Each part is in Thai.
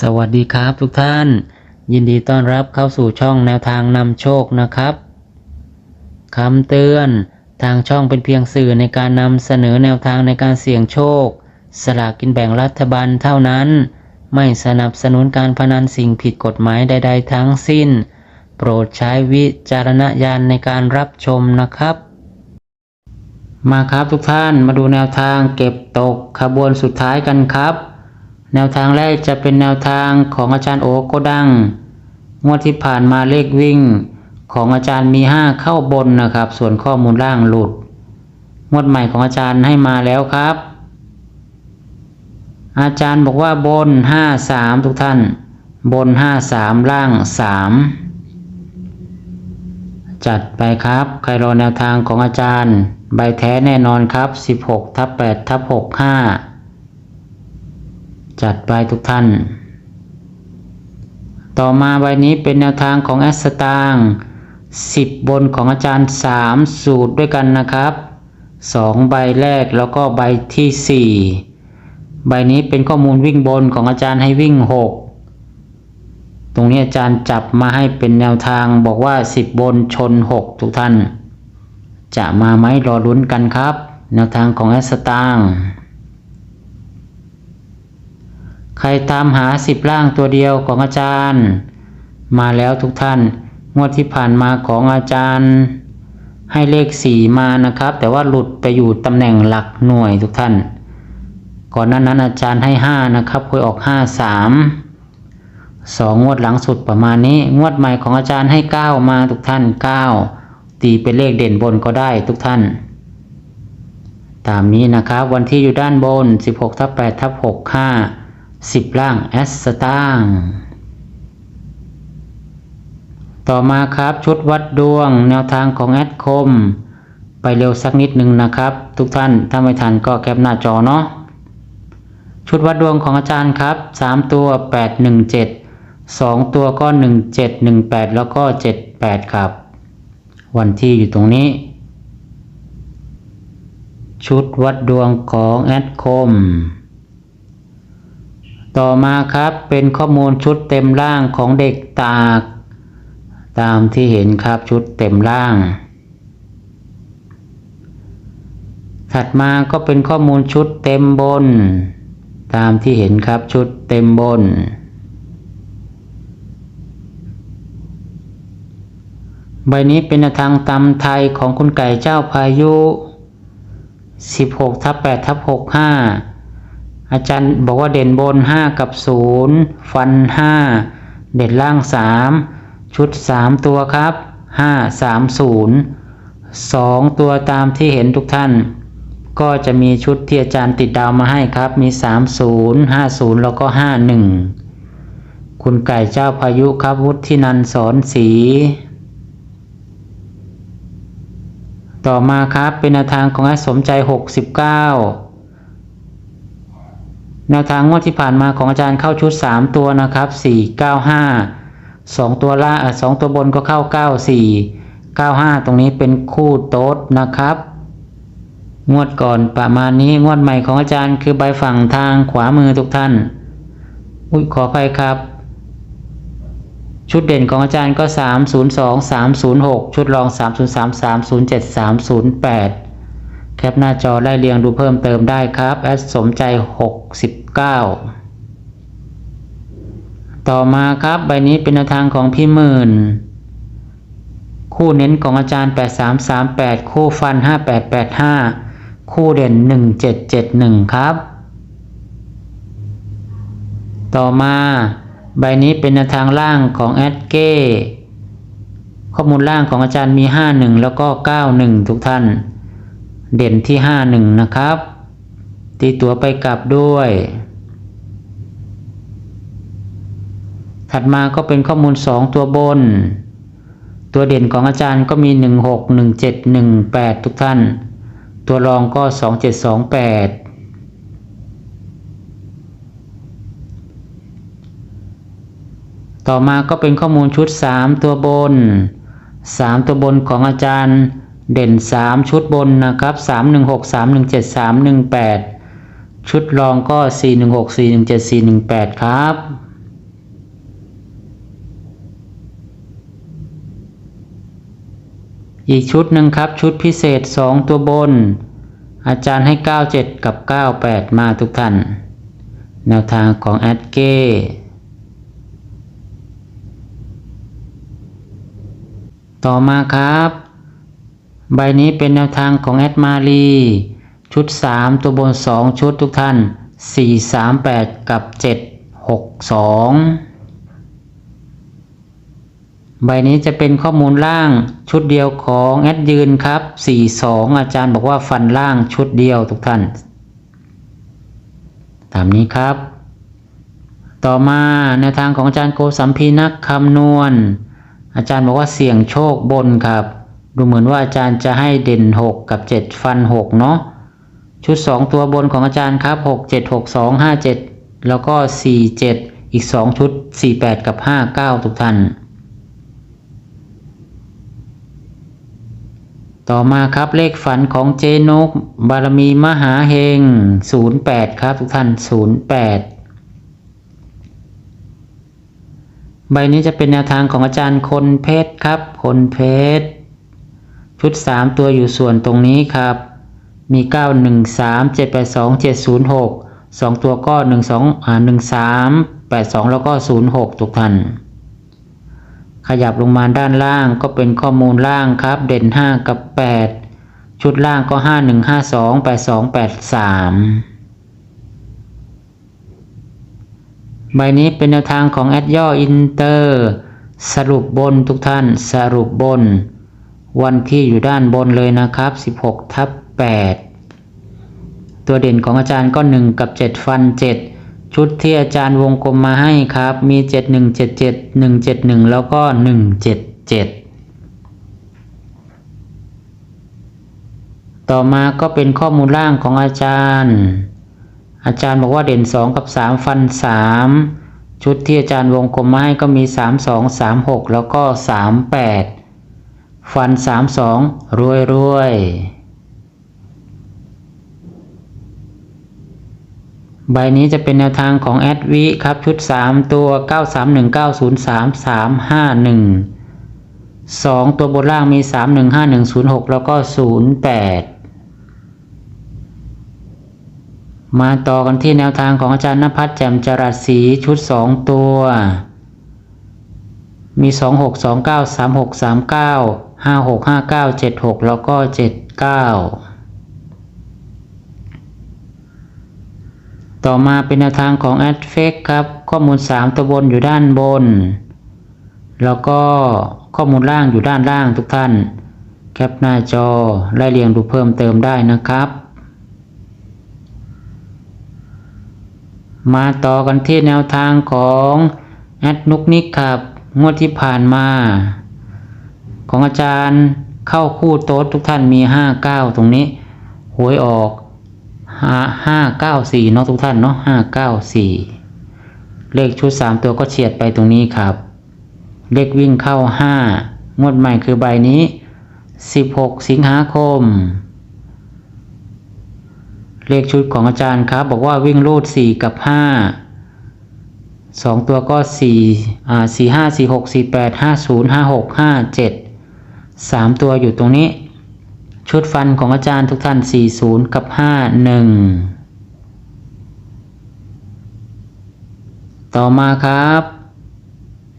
สวัสดีครับทุกท่าน ยินดีต้อนรับเข้าสู่ช่องแนวทางนำโชคนะครับคำเตือนทางช่องเป็นเพียงสื่อในการนำเสนอแนวทางในการเสี่ยงโชค สลากกินแบ่งรัฐบาลเท่านั้น ไม่สนับสนุนการพนันสิ่งผิดกฎหมายใด ๆ ทั้งสิ้น โปรดใช้วิจารณญาณในการรับชมนะครับ มาครับทุกท่านมาดูแนวทางเก็บตกขบวนสุดท้ายกันครับ แนวทางแรกจะเป็นแนวทางของอาจารย์โอโกดังงวดที่ผ่านมาเลขวิ่ง ของอาจารย์มี 5 เข้าบนนะครับ ส่วนข้อมูลล่างหลุด งวดใหม่ของอาจารย์ให้มาแล้วครับ อาจารย์บอกว่าบน 5 3 ทุกท่าน บน 5 3 ล่าง 3 จัดไปครับ ใครรอแนวทางของอาจารย์ ใบแท้แน่นอนครับ 16ทับ8ทับ6 5 จัดไปทุกท่าน ต่อมาใบนี้เป็นแนวทางของแอสตาง10บบนของอาจารย์3สูตรด้วยกันนะครับ2ใบแรกแล้วก็ใบที่4ใบนี้เป็นข้อมูลวิ่งบนของอาจารย์ให้วิ่ง6ตรงนี้อาจารย์จับมาให้เป็นแนวทางบอกว่า 10 บนชน 6 ทุกท่าน จะมาไหมรอลุ้นกันครับ แนวทางของแอสตาง ใค รตามหาสิบล่างตัวเดียวของอาจารย์ มาแล้วทุกท่าน งวดที่ผ่านมาของอาจารย์ ให้เลขสี่มานะครับ แต่ว่าหลุดไปอยู่ตำแหน่งหลักหน่วยทุกท่าน ก่อนหน้านั้นอาจารย์ให้ห้านะครับเคยออกห้าสามสองงวดหลังสุดประมาณนี้ งวดใหม่ของอาจารย์ให้เก้ามาทุกท่านเก้าตีเป็นเลขเด่นบนก็ได้ทุกท่าน ตามนี้นะครับวันที่อยู่ด้านบน 16ทับ8ทับ6 5 10ล่างแอสตางต่อมาครับชุดวัดดวงแนวทางของแอดคม ไปเร็วสักนิดหนึ่งนะครับ ทุกท่านถ้าไม่ทันก็แคปหน้าจอเนาะชุดวัดดวงของอาจารย์ครับ 3 ตัว 817 2 ตัวก็ 1718 แล้วก็ 78 ครับ วันที่อยู่ตรงนี้ ชุดวัดดวงของแอดคม ต่อมาครับเป็นข้อมูลชุดเต็มร่างของเด็กตาก ตามที่เห็นครับชุดเต็มร่าง ถัดมาก็เป็นข้อมูลชุดเต็มบน ตามที่เห็นครับชุดเต็มบน ใบนี้เป็นทางตำไทยของคุณไก่เจ้าพายุ 16ทับ8ทับ65 อาจารย์บอกว่าเด่นบน 5 กับ 0 ฟัน 5 เด่นล่าง 3 ชุด 3 ตัวครับ 5 3 0 2 ตัวตามที่เห็นทุกท่าน ก็จะมีชุดที่อาจารย์ติดดาวมาให้ครับ มี 30 50 แล้วก็ 51 คุณไก่เจ้าพายุครับ วุฒินันสอนสี ต่อมาครับเป็นทางของอาสมใจ 69 แนวทางงวดที่ผ่านมาของอาจารย์เข้าชุด 3 ตัวนะครับ 4 9 5 2 ตัวล่าสองตัวบนก็เข้า 9 4 9 5 ตรงนี้เป็นคู่โต๊ดนะครับ งวดก่อนประมาณนี้งวดใหม่ของอาจารย์คือใบฝั่งทางขวามือทุกท่าน อุ้ยขออภัยครับ ชุดเด่นของอาจารย์ก็ 302 306 ชุดรอง 303 307 308 แคปหน้าจอไล่เรียงดูเพิ่มเติมได้ครับแอดสมใจ 69 ต่อมาครับใบนี้เป็นแนทางของพี่หมื่น คู่เน้นของอาจารย์ 8338 คู่ฟัน 5885 คู่เด่น 1771 ครับ ต่อมาใบนี้เป็นแนทางล่างของแอดเก้ข้อมูลล่างของอาจารย์มี 51 แล้วก็ 91 ทุกท่าน เด่นที่ 51 นะครับ ตีตัวไปกลับด้วย ถัดมาก็เป็นข้อมูล 2 ตัวบน ตัวเด่นของอาจารย์ก็มี 16 17 18 ทุกท่าน ตัวรองก็ 2728ต่อมาก็เป็นข้อมูลชุด 3 ตัวบน 3 ตัวบนของอาจารย์ เด่น 3 ชุดบนนะครับ 316 317 318 ชุดรองก็ 416 417 418 ครับ อีกชุดหนึ่งครับ ชุดพิเศษ 2 ตัวบน อาจารย์ให้ 97 กับ 98 มาทุกท่าน แนวทางของแอดเก้ต่อมาครับ ใบนี้เป็นแนวทางของแอดมารีชุด 3 ตัวบน 2 ชุดทุกท่าน 4 3 8 กับ 7 6 2 ใบนี้จะเป็นข้อมูลล่างชุดเดียวของแอดยืนครับ 42 อาจารย์บอกว่าฟันล่างชุดเดียวทุกท่าน ตามนี้ครับ ต่อมาแนวทางของอาจารย์โกสัมพีนักคำนวณ อาจารย์บอกว่าเสี่ยงโชคบนครับ ดูเหมือนว่าอาจารย์จะให้เด่น 6 กับ 7 ฟัน 6 เนาะชุด 2 ตัวบนของอาจารย์ครับ 6 7 6 2 5 7 แล้วก็ 4 7 อีก 2 ชุด 4 8 กับ 5 9 ทุกท่าน ต่อมาครับเลขฝันของเจนก บารมีมหาเฮง 08 ครับทุกท่าน 08ใบนี้จะเป็นแนวทางของอาจารย์คนเพชรครับ คนเพชร ชุด 3 ตัวอยู่ส่วนตรงนี้ครับ มี 9 1 3 7 8 2 7 0 6 2 ตัวก็ 1 2อ่า1 3 8 2 แล้วก็ 0 6 ทุกท่านขยับลงมาด้านล่างก็เป็นข้อมูลล่างครับ เด่น 5 กับ 8 ชุดล่างก็ 5 1 5 2 8 2 8 3ใบนี้เป็นแนวทางของแอดย่ออินเตอร์ สรุปบนทุกท่านสรุปบน วันที่อยู่ด้านบนเลยนะครับ 16ทับ8ตัวเด่นของอาจารย์ก็ 1 กับ 7 ฟัน 7 ชุดที่อาจารย์วงกลมมาให้ครับ มี 7177 171 แล้วก็ 177ต่อมาก็เป็นข้อมูลล่างของอาจารย์ อาจารย์บอกว่าเด่น 2 กับ 3 ฟัน 3 ชุดที่อาจารย์วงกลมมาให้ก็มี 3 2 3 6 แล้วก็ 38 ฟัน3 2รวยรวยใบนี้จะเป็นแนวทางของแอดวิครับ ชุด 3 ตัว 931903351 2 ตัวบนล่างมี 315106 แล้วก็ 08 มาต่อกันที่แนวทางของอาจารย์นภัสแจ่มจรัสศรีชุด 2 ตัว มี 26 29 36 39 56 59 76 แล้วก็ 79 ต่อมาเป็นแนวทางของแอดเฟกครับ ข้อมูล 3 ตัวบนอยู่ด้านบน แล้วก็ข้อมูลล่างอยู่ด้านล่างทุกท่าน แคปหน้าจอไล่เรียงดูเพิ่มเติมได้นะครับมาต่อกันที่แนวทางของแอดนุกนิกครับ งวดที่ผ่านมา ของอาจารย์เข้าคู่โต๊ดทุกท่านมี59ตรงนี้หวยออกห้าเก้าสี่เนาะทุกท่านเนาะห้าเก้าสี่เลขชุดสามตัวก็เฉียดไปตรงนี้ครับ เลขวิ่งเข้าห้างวดใหม่คือใบนี้สิบหกสิงหาคม เลขชุดของอาจารย์ครับ บอกว่าวิ่งรูดสี่กับห้า สองตัวก็สี่อ่าสี่ห้าสี่หกสี่แปดห้าศูนย์ห้าหกห้าเจ็ดสามตัวอยู่ตรงนี้ ชุดฟันของอาจารย์ทุกท่าน40กับ51ต่อมาครับ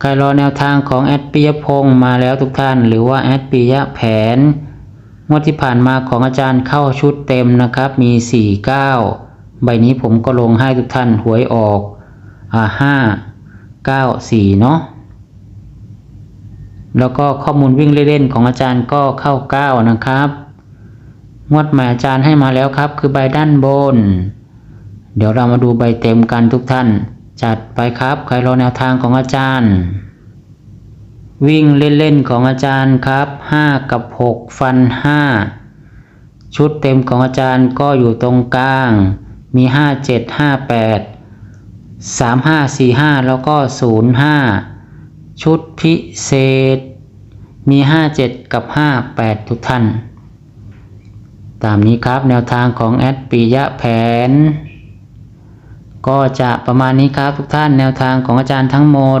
ใครรอแนวทางของแอดปิยพงศ์มาแล้วทุกท่าน หรือว่าแอดปิยะแผนงวดที่ผ่านมาของอาจารย์เข้าชุดเต็มนะครับมี 49 ใบนี้ผมก็ลงให้ทุกท่านหวยออก อ่า5 9 4เนาะแล้วก็ข้อมูลวิ่งเล่นๆของอาจารย์ก็เข้า9นะครับ งวดใหม่อาจารย์ให้มาแล้วครับ คือใบด้านบน เดี๋ยวเรามาดูใบเต็มกันทุกท่าน จัดไปครับ ใครรอแนวทางของอาจารย์ วิ่งเล่นๆของอาจารย์ครับ 5 กับ 6 ฟัน 5 ชุดเต็มของอาจารย์ก็อยู่ตรงกลาง มี 5 7 5 8 3 5 4 5 แล้วก็ 0 5 ชุดพิเศษ มี 5 7 กับ 5 8 ทุกท่าน ตามนี้ครับแนวทางของแอดปิยะแผน ก็จะประมาณนี้ครับทุกท่านแนวทางของอาจารย์ทั้งหมด